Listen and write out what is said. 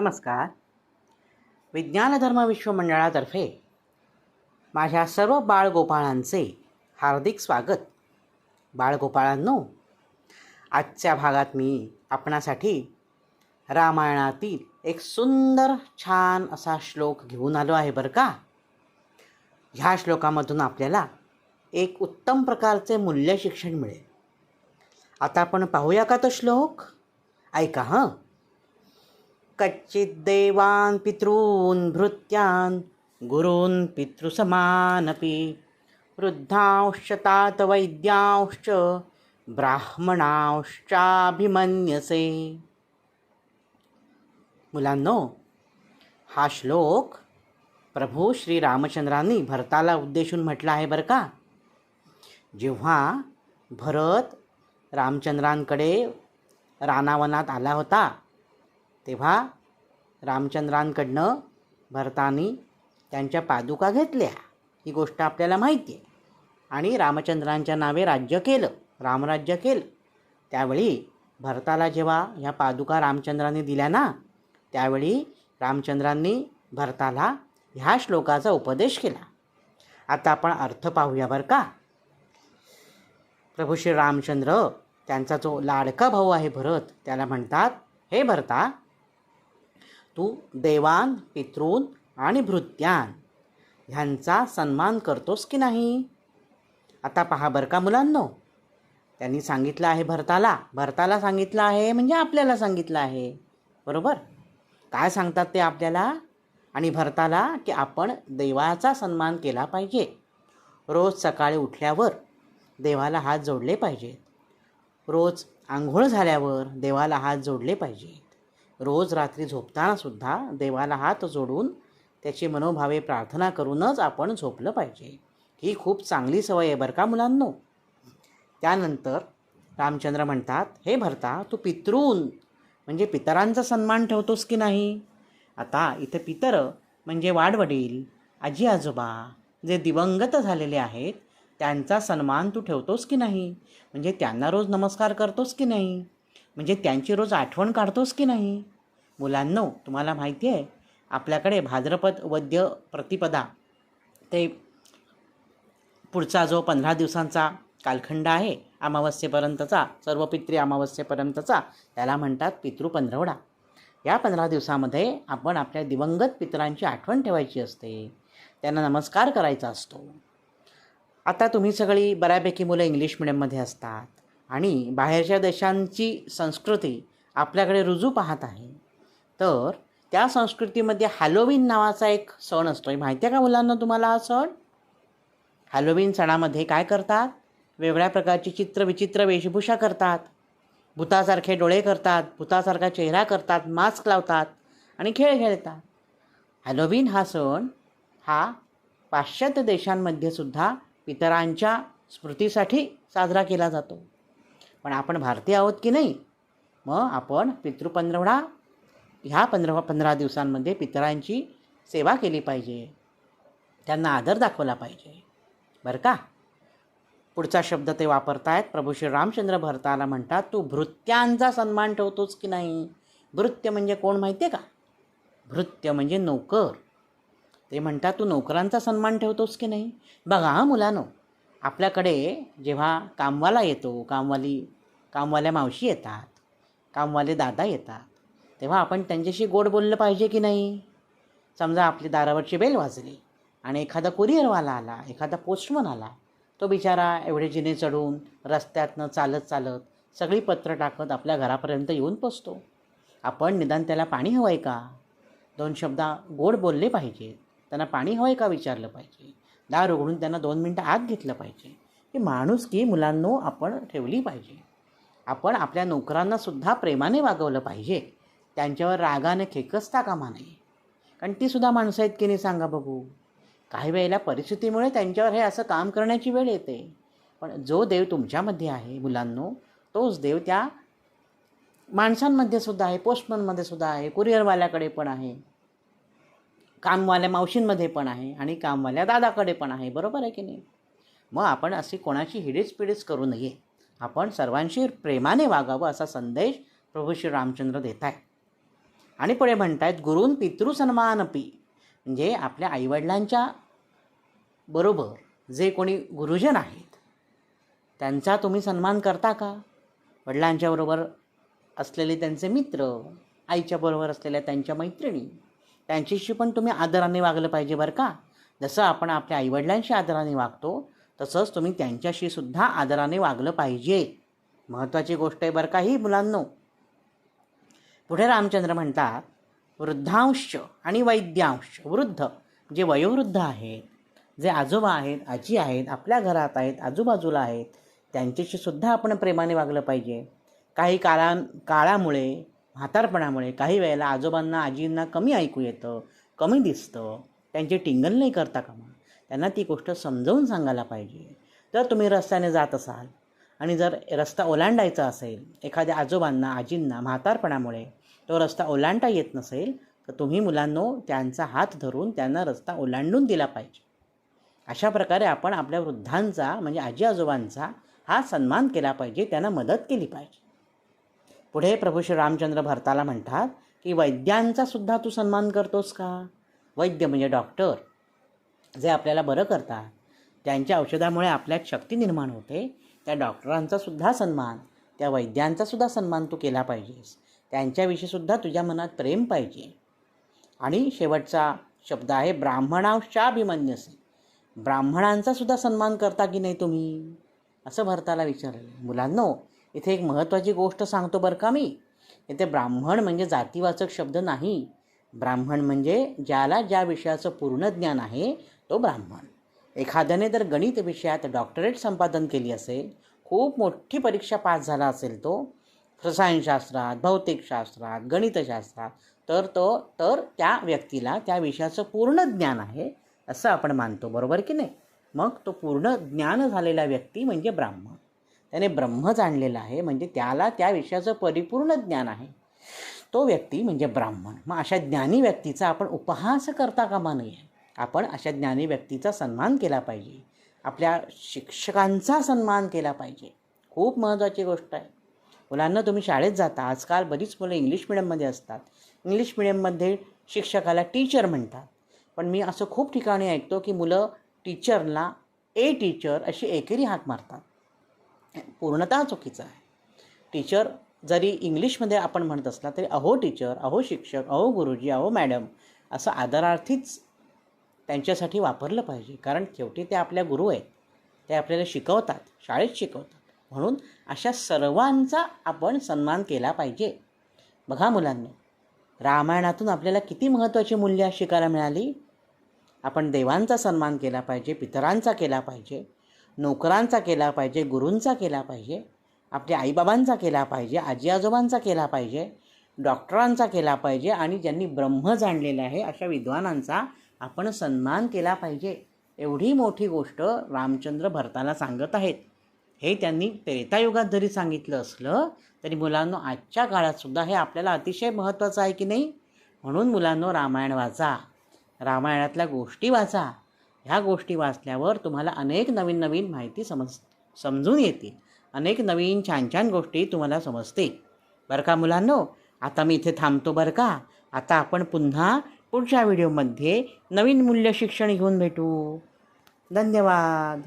नमस्कार. विज्ञानधर्म विश्वमंडळातर्फे माझ्या सर्व बाळगोपाळांचे हार्दिक स्वागत. बाळगोपाळांनो आजच्या भागात मी आपणासाठी रामायणातील एक सुंदर छान असा श्लोक घेऊन आलो आहे बरं का? ह्या श्लोकामधून आपल्याला एक उत्तम प्रकारचे मूल्य शिक्षण मिळेल. आता आपण पाहूया का तो श्लोक? ऐका हं. कच्चित देवान पितॄन् भृत्यान् गुरून् पितृसमानपि। वृद्धांश्च तात वैद्यांश्च ब्राह्मणांश्चाभिमन्यसे। मुलांनो हा श्लोक प्रभू श्री रामचंद्रांनी भरताला उद्देशून म्हटला आहे बरं का? जेव्हा भरत रामचंद्रांकडे रानावनात आला होता तेव्हा रामचंद्रांकडनं भरतानी त्यांच्या पादुका घेतल्या. ही गोष्ट आपल्याला माहिती आहे. आणि रामचंद्रांच्या नावे राज्य केलं रामराज्य केलं. त्यावेळी भरताला जेव्हा ह्या पादुका रामचंद्रांनी दिल्या ना त्यावेळी रामचंद्रांनी भरताला ह्या श्लोकाचा उपदेश केला. आता आपण अर्थ पाहूया बरं का. प्रभू श्री रामचंद्र त्यांचा जो लाडका भाऊ आहे भरत त्याला म्हणतात हे भरता तू देवान पितॄन आणि भृत्यान. ह्यांचा सन्मान करतोस की नाही? आता पहा बरं का मुलांनो. त्यांनी सांगितलं आहे भरताला. भरताला सांगितलं आहे म्हणजे आपल्याला सांगितलं आहे. बरोबर? काय सांगतात ते आपल्याला? आणि भरताला की आपण देवाचा सन्मान केला पाहिजे. रोज सकाळी उठल्यावर देवाला हात जोडले पाहिजेत. रोज आंघोळ झाल्यावर देवाला हात जोडले पाहिजेत. रोज रात्री झोपतानासुद्धा देवाला हात जोडून त्याची मनोभावे प्रार्थना करूनच आपण झोपलं पाहिजे. ही खूप चांगली सवय आहे बरं का मुलांनो? त्यानंतर रामचंद्र म्हणतात हे भरता तू पितृन म्हणजे पितरांचा सन्मान ठेवतोस की नाही? आता इथं पितर म्हणजे वाडवडील आजी आजोबा जे दिवंगत झालेले आहेत त्यांचा सन्मान तू ठेवतोस की नाही? म्हणजे त्यांना रोज नमस्कार करतोस की नाही? म्हणजे त्यांची रोज आठवण काढतोस की नाही? मुलांनो तुम्हाला माहिती आहे आपल्याकडे भाद्रपद वद्य प्रतिपदा ते पुढचा जो पंधरा दिवसांचा कालखंड आहे अमावस्येपर्यंतचा सर्व पित्री अमावस्येपर्यंतचा त्याला म्हणतात पितृ पंधरवडा. या पंधरा दिवसामध्ये आपण आपल्या दिवंगत पितरांची आठवण ठेवायची असते. त्यांना नमस्कार करायचा असतो. आता तुम्ही सगळी बऱ्यापैकी मुलं इंग्लिश मिडियममध्ये असतात. आणि बाहेरच्या देशांची संस्कृती आपल्याकडे रुजू पाहत आहे. तर त्या संस्कृतीमध्ये हॅलोविन नावाचा एक सण असतो हे माहिती आहे का मुलांना तुम्हाला हा सण? हॅलोविन सणामध्ये काय करतात? वेगळ्या प्रकारची चित्र विचित्र वेशभूषा करतात. भूतासारखे डोळे करतात भूतासारखा चेहरा करतात मास्क लावतात आणि खेळ खेळतात. हॅलोविन हा सण हा पाश्चात्य देशांमध्ये सुद्धा पितरांच्या स्मृतीसाठी साजरा केला जातो. पण आपण भारतीय आहोत की नाही? मग आपण पितृपंधरवडा ह्या पंधरा पंधरा दिवसांमध्ये पितरांची सेवा केली पाहिजे. त्यांना आदर दाखवला पाहिजे. बरं का? पुढचा शब्द ते वापरतायत. प्रभू श्री रामचंद्र भरताला म्हणतात तू भृत्यांचा सन्मान ठेवतोस की नाही? भृत्य म्हणजे कोण माहिती आहे का? भृत्य म्हणजे नोकर. ते म्हणतात तू नोकरांचा सन्मान ठेवतोस की नाही? बघा हां मुलानो आपल्याकडे जेव्हा कामवाला येतो कामवाली कामवाल्या मावशी येतात कामवाले दादा येतात तेव्हा आपण त्यांच्याशी गोड बोललं पाहिजे की नाही? समजा आपली दारावरची बेल वाजली आणि एखादा कुरिअरवाला आला एखादा पोस्टमन आला तो बिचारा एवढे जिने चढून रस्त्यातनं चालत चालत सगळी पत्र टाकत आपल्या घरापर्यंत येऊन पोचतो. आपण निदान त्याला पाणी हवं आहे का? दोन शब्द गोड बोलले पाहिजेत. त्यांना पाणी हवं आहे का विचारलं पाहिजे? दार उघडून त्यांना दोन मिनटं आत घेतलं पाहिजे. ही माणूस की मुलांनो आपण ठेवली पाहिजे. आपण आपल्या नोकरांनासुद्धा प्रेमाने वागवलं पाहिजे. त्यांच्यावर रागाने खेकसता कामा नये. कारण तीसुद्धा माणसं आहेत की नाही सांगा बघू. काही वेळेला परिस्थितीमुळे त्यांच्यावर हे असं काम करण्याची वेळ येते. पण जो देव तुमच्यामध्ये आहे मुलांनो तोच देव त्या माणसांमध्ये सुद्धा आहे पोस्टमनमध्ये सुद्धा आहे कुरिअरवाल्याकडे पण आहे. कामवाल्या मावशींमध्ये पण आहे आणि कामवाल्या दादाकडे पण आहे. बरोबर आहे की नाही? मग आपण अशी कोणाची हिडीच पिडीच करू नये. आपण सर्वांशी प्रेमाने वागावं असा संदेश प्रभू श्री रामचंद्र देत आहे आणि पुढे म्हणतायत गुरुन पितृसन्मानपी म्हणजे आपल्या आईवडिलांच्या बरोबर जे कोणी गुरुजन आहेत त्यांचा तुम्ही सन्मान करता का? वडिलांच्याबरोबर असलेले त्यांचे मित्र आईच्याबरोबर असलेल्या त्यांच्या मैत्रिणी त्यांच्याशी पण तुम्ही आदराने वागलं पाहिजे बरं का. जसं आपण आपल्या आईवडिलांशी आदराने वागतो तसंच तुम्ही त्यांच्याशी सुद्धा आदराने वागलं पाहिजे. महत्त्वाची गोष्ट आहे बरं का ही मुलांनो. पुढे रामचंद्र म्हणतात वृद्धांश आणि वैद्यांश वृद्ध जे वयोवृद्ध आहेत जे आजोबा आहेत आजी आहेत आपल्या घरात आहेत आजूबाजूला आहेत त्यांच्याशी सुद्धा आपण प्रेमाने वागलं पाहिजे. काही काळां काळामुळे म्हातारपणामुळे काही वेळेला आजोबांना आजींना कमी ऐकू येतं कमी दिसतं. त्यांची टिंगल नाही करता कामा. त्यांना ती गोष्ट समजावून सांगायला पाहिजे. जर तुम्ही रस्त्याने जात असाल आणि जर रस्ता ओलांडायचा असेल एखाद्या आजोबांना आजींना म्हातारपणामुळे तो रस्ता ओलांडता येत नसेल तर तुम्ही मुलांनो त्यांचा हात धरून त्यांना रस्ता ओलांडून दिला पाहिजे. अशा प्रकारे आपण आपल्या वृद्धांचा म्हणजे आजी आजोबांचा हा सन्मान केला पाहिजे त्यांना मदत केली पाहिजे. पुढे प्रभू श्री रामचंद्र भरताला म्हणतात की वैद्यांचा सुद्धा तू सन्मान करतोस का? वैद्य म्हणजे डॉक्टर. जे आपल्याला बरं करतात त्यांच्या औषधामुळे आपल्यात शक्ती निर्माण होते त्या डॉक्टरांचा सुद्धा सन्मान त्या वैद्यांचा सुद्धा सन्मान तू केला पाहिजेस. त्यांच्याविषयी सुद्धा तुझ्या मनात प्रेम पाहिजे. आणि शेवटचा शब्द आहे ब्राह्मणांशाभिमन्यसे ब्राह्मणांचा सुद्धा सन्मान करता की नाही तुम्ही? असं भरताला विचारलं. मुलांनो इथे एक महत्त्वाची गोष्ट सांगतो बरं का मी. इथे ब्राह्मण म्हणजे जातीवाचक शब्द नाही. ब्राह्मण म्हणजे ज्याला ज्या विषयाचं पूर्ण ज्ञान आहे तो ब्राह्मण. एखाद्याने जर गणित विषयात डॉक्टरेट संपादन केली असेल खूप मोठी परीक्षा पास झाला असेल तो रसायनशास्त्रात भौतिकशास्त्रात गणितशास्त्रात तर तो तर त्या व्यक्तीला त्या विषयाचं पूर्ण ज्ञान आहे असं आपण मानतो बरोबर की नाही? मग तो पूर्ण ज्ञान झालेला व्यक्ती म्हणजे ब्राह्मण. त्याने ब्रह्मच आणलेलं आहे. म्हणजे त्याला त्या विषयाचं परिपूर्ण ज्ञान आहे. तो व्यक्ती म्हणजे ब्राह्मण. मग अशा ज्ञानी व्यक्तीचा आपण उपहास करता कामा नये. आपण अशा ज्ञानी व्यक्तीचा सन्मान केला पाहिजे. आपल्या शिक्षकांचा सन्मान केला पाहिजे. खूप महत्त्वाची गोष्ट आहे. मुलांना तुम्ही शाळेत जाता. आजकाल बरीच मुलं इंग्लिश मिडियममध्ये असतात. इंग्लिश मिडियममध्ये शिक्षकाला टीचर म्हणतात. पण मी असं खूप ठिकाणी ऐकतो की मुलं टीचरला ए टीचर अशी एकेरी हाक मारतात. पूर्णतः चुकीचं आहे. टीचर जरी इंग्लिशमध्ये आपण म्हणत असला तरी अहो टीचर अहो शिक्षक अहो गुरुजी अहो मॅडम असं आदरार्थीच त्यांच्यासाठी वापरलं पाहिजे. कारण शेवटी ते आपल्या गुरु आहेत. ते आपल्याला शिकवतात शाळेत शिकवतात. म्हणून अशा सर्वांचा आपण सन्मान केला पाहिजे. बघा मुलांनी रामायणातून आपल्याला किती महत्त्वाची मूल्य शिकायला मिळाली? आपण देवांचा सन्मान केला पाहिजे पितरांचा केला पाहिजे. नोकरांचा केला पाहिजे गुरूंचा केला पाहिजे आपल्या आईबाबांचा केला पाहिजे आजी आजोबांचा केला पाहिजे डॉक्टरांचा केला पाहिजे आणि ज्यांनी ब्रह्म जाणलेलं आहे अशा विद्वानांचा आपण सन्मान केला पाहिजे. एवढी मोठी गोष्ट रामचंद्र भरताला सांगत आहेत. हे त्यांनी त्रेतायुगात जरी सांगितलं असलं तरी मुलांनो आजच्या काळातसुद्धा हे आपल्याला अतिशय महत्त्वाचं आहे की नाही? म्हणून मुलांनो रामायण वाचा. रामायणातल्या गोष्टी वाचा. ह्या गोष्टी वाचल्यावर तुम्हाला अनेक नवीन नवीन माहिती समज समजून येतील. अनेक नवीन छान छान गोष्टी तुम्हाला समजतील बरं का मुलांनो? आता मी इथे थांबतो बरं का? आता आपण पुन्हा पुढच्या व्हिडिओमध्ये नवीन मूल्य शिक्षण घेऊन भेटू. धन्यवाद.